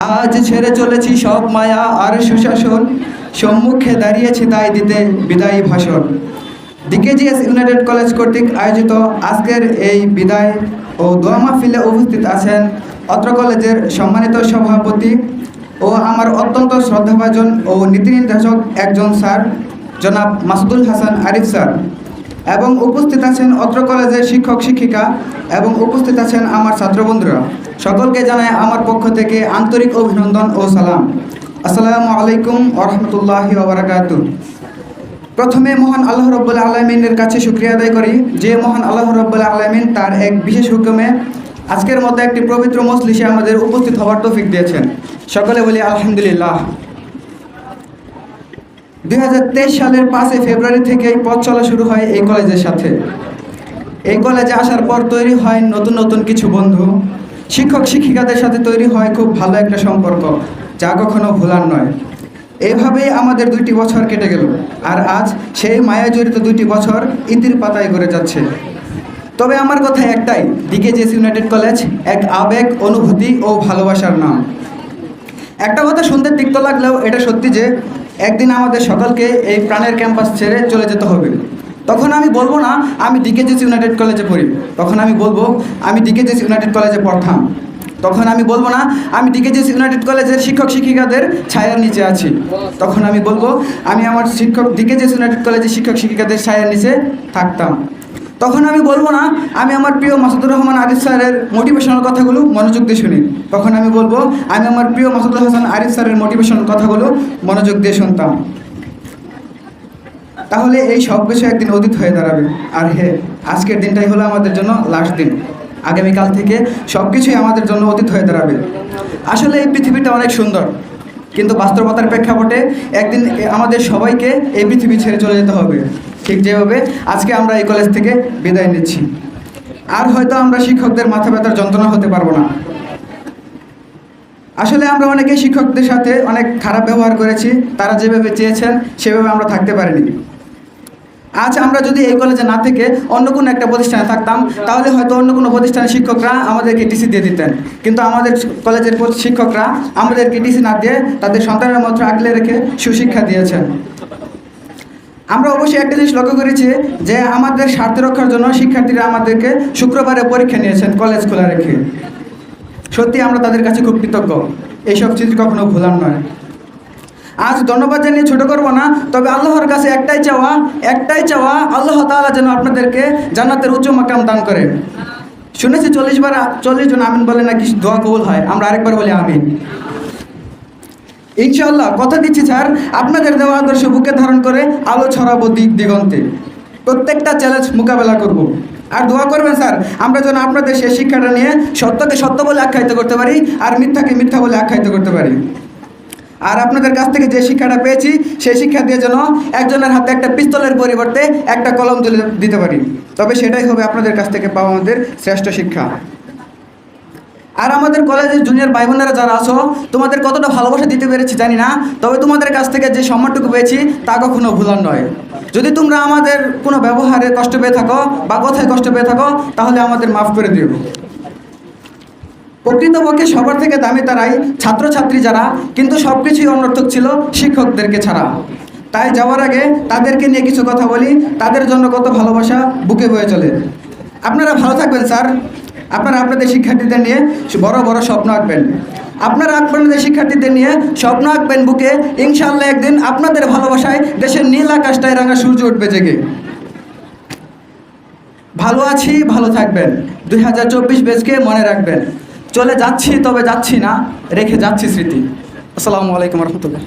আজ ছেড়ে চলেছি সব মায়া আর সুশাসন। সম্মুখে দাঁড়িয়েছি তাই দিতে বিদায়ী ভাষণ। ডিকেজিএস ইউনাইটেড কলেজ কর্তৃক আয়োজিত আজকের এই বিদায় ও দোয়া মাহফিলে উপস্থিত আছেন অত্র কলেজের সম্মানিত সভাপতি ও আমার অত্যন্ত শ্রদ্ধাভাজন ও নীতি নির্দেশক একজন স্যার, জনাব মাসুদুল হাসান আরিফ স্যার। এবং উপস্থিত আছেন অত্র কলেজের শিক্ষক, শিক্ষিকা এবং উপস্থিত আছেন আমার ছাত্রবন্ধুরা সকলকে জানায় আমার পক্ষ থেকে আন্তরিক অভিনন্দন ও সালাম। আসসালামু আলাইকুম ওরহমতুল্লাহি ওবরাকাতু প্রথমে মহান আল্লাহ রব্বুল্লাহ আলমিনের কাছে শুক্রিয়া আদায় করি যে মহান আল্লাহ রব্বুল্লাহ আলমিন তার এক বিশেষ হুকুমে আজকের মতো একটি পবিত্র মজলিসে আমাদের উপস্থিত হওয়ার তৌফিক দিয়েছেন। সকলে বলি আলহামদুলিল্লাহ। দুই হাজার তেইশ সালের পাঁচই ফেব্রুয়ারি থেকেই পথ চলা শুরু হয় এই কলেজের সাথে। এই কলেজে আসার পর তৈরি হয় নতুন নতুন কিছু বন্ধু। শিক্ষক, শিক্ষিকাদের সাথে তৈরি হয় খুব ভালো একটা সম্পর্ক, যা কখনো ভোলার নয়। এভাবেই আমাদের দুইটি বছর কেটে গেল, আর আজ সেই মায়া জড়িত দুইটি বছর ইতির পাতায় করে যাচ্ছে। তবে আমার কথা একটাই ডিকেজিএস ইউনাইটেড কলেজ, এক আবেগ, অনুভূতি ও ভালোবাসার নাম। একটা কথা শুনতে তিক্ত লাগলেও এটা সত্যি যে একদিন আমাদের সকলকে এই প্রাণের ক্যাম্পাস ছেড়ে চলে যেতে হবে। তখন আমি বলব না, আমি ডিকেজেস ইউনাইটেড কলেজে পড়ি। তখন আমি বলব, আমি ডিকেজেস ইউনাইটেড কলেজে পড়তাম। তখন আমি বলব না, আমি ডিকেজেস ইউনাইটেড কলেজের শিক্ষক শিক্ষিকাদের ছায়ার নিচে আছি। তখন আমি বলব, আমি আমার শিক্ষক ডিকেজেস ইউনাইটেড কলেজের শিক্ষক শিক্ষিকাদের ছায়ার নিচে থাকতাম। তখন আমি বলব না, আমি আমার প্রিয় মাসুদুর রহমান আরিফ স্যারের মোটিভেশনাল কথাগুলো মনোযোগ দিয়ে শুনি। তখন আমি বলব, আমি আমার প্রিয় মাসুদুল হাসান আরিফ স্যারের মোটিভেশনাল কথাগুলো মনোযোগ দিয়ে শুনতাম। তাহলে এই সব কিছু একদিন অতীত হয়ে দাঁড়াবে। আর হে, আজকের দিনটাই হলো আমাদের জন্য লাস্ট দিন। আগামীকাল থেকে সব কিছুই আমাদের জন্য অতীত হয়ে দাঁড়াবে। আসলে এই পৃথিবীটা অনেক সুন্দর, কিন্তু বাস্তবতার প্রেক্ষাপটে একদিন আমাদের সবাইকে এই পৃথিবী ছেড়ে চলে যেতে হবে। ঠিক যেভাবে আজকে আমরা এই কলেজ থেকে বিদায় নিচ্ছি। আর হয়তো আমরা শিক্ষকদের মাথা ব্যথার যন্ত্রণা হতে পারব না। আসলে আমরা অনেকে শিক্ষকদের সাথে অনেক খারাপ ব্যবহার করেছি, তারা যেভাবে চেয়েছেন, সেভাবে আমরা থাকতে পারিনি। আজ আমরা যদি এই কলেজে না থেকে অন্য কোনো একটা প্রতিষ্ঠানে থাকতাম, তাহলে হয়তো অন্য কোনো প্রতিষ্ঠানের শিক্ষকরা আমাদেরকে টিসি দিয়ে দিতেন। কিন্তু আমাদের কলেজের শিক্ষকরা আমাদেরকে টিসি না দিয়ে তাদের সন্তানের মতো আগলে রেখে সুশিক্ষা দিয়েছেন। আমরা অবশ্যই একটা জিনিস লক্ষ্য করেছি যে আমাদের স্বার্থ রক্ষার জন্য শিক্ষার্থীরা আমাদেরকে শুক্রবারে পরীক্ষা নিয়েছেন কলেজ খোলা রেখে। সত্যি আমরা তাদের কাছে খুব কৃতজ্ঞ। এইসব স্মৃতি কখনো ভোলার নয়। আজ ধন্যবাদ জানিয়ে ছোট করব না, তবে আল্লাহর কাছে একটাই চাওয়া একটাই চাওয়া, আল্লাহ তাআলা যেন আপনাদেরকে জান্নাতের উচ্চ মাকাম দান করে। শুনেছি চল্লিশ বার, চল্লিশ জন আমিন বলে নাকি দোয়া কবুল হয়। আমরা আরেকবার বলি আমিন। ইনশাআল্লাহ কথা দিচ্ছি, স্যার। আপনাদের দেওয়া আদর্শ বুকে ধারণ করে আলো ছড়াবো দিক দিগন্তে। প্রত্যেকটা চ্যালেঞ্জ মোকাবেলা করব। আর দোয়া করবেন, স্যার, আমরা যেন আপনাদের সেই শিক্ষাটা নিয়ে সত্যকে সত্য বলে আখ্যায়িত করতে পারি আর মিথ্যাকে মিথ্যা বলে আখ্যায়িত করতে পারি। আর আপনাদের কাছ থেকে যে শিক্ষাটা পেয়েছি, সেই শিক্ষা দিয়ে যেন একজনের হাতে একটা পিস্তলের পরিবর্তে একটা কলম তুলে দিতে পারি। তবে সেটাই হবে আপনাদের কাছ থেকে পাওয়া আমাদের শ্রেষ্ঠ শিক্ষা। আর আমাদের কলেজের জুনিয়র ভাই বোনেরা যারা আছো, তোমাদের কতটা ভালোবাসা দিতে পেরেছি জানি না, তবে তোমাদের কাছ থেকে যে সম্মানটুকু পেয়েছি তা কখনো ভুলার নয়। যদি তোমরা আমাদের কোনো ব্যবহারে কষ্ট পেয়ে থাকো বা কোথায় কষ্ট পেয়ে থাকো, তাহলে আমাদের মাফ করে দিও। প্রকৃতপক্ষে সবার থেকে দামি তারাই ছাত্রছাত্রী যারা, কিন্তু সব কিছুই অনর্থক ছিল শিক্ষকদেরকে ছাড়া। তাই যাওয়ার আগে তাদেরকে নিয়ে কিছু কথা বলি, তাদের জন্য কত ভালোবাসা বুকে বয়ে চলে। আপনারা ভালো থাকবেন, স্যার। আপনারা আপনাদের শিক্ষার্থীদের নিয়ে বড় বড় স্বপ্ন আঁকবেন। আপনারা আপনাদের শিক্ষার্থীদের নিয়ে স্বপ্ন আঁকবেন বুকে। ইনশাল্লাহ একদিন আপনাদের ভালোবাসায় দেশের নীল আকাশটায় রাঙা সূর্য উঠবে জেগে। ভালো আছি, ভালো থাকবেন। দুই হাজার চব্বিশ বেজকে মনে রাখবেন। চলে যাচ্ছি, তবে যাচ্ছি না। রেখে যাচ্ছি স্মৃতি। আসসালামু আলাইকুম রহমতুল্লাহ।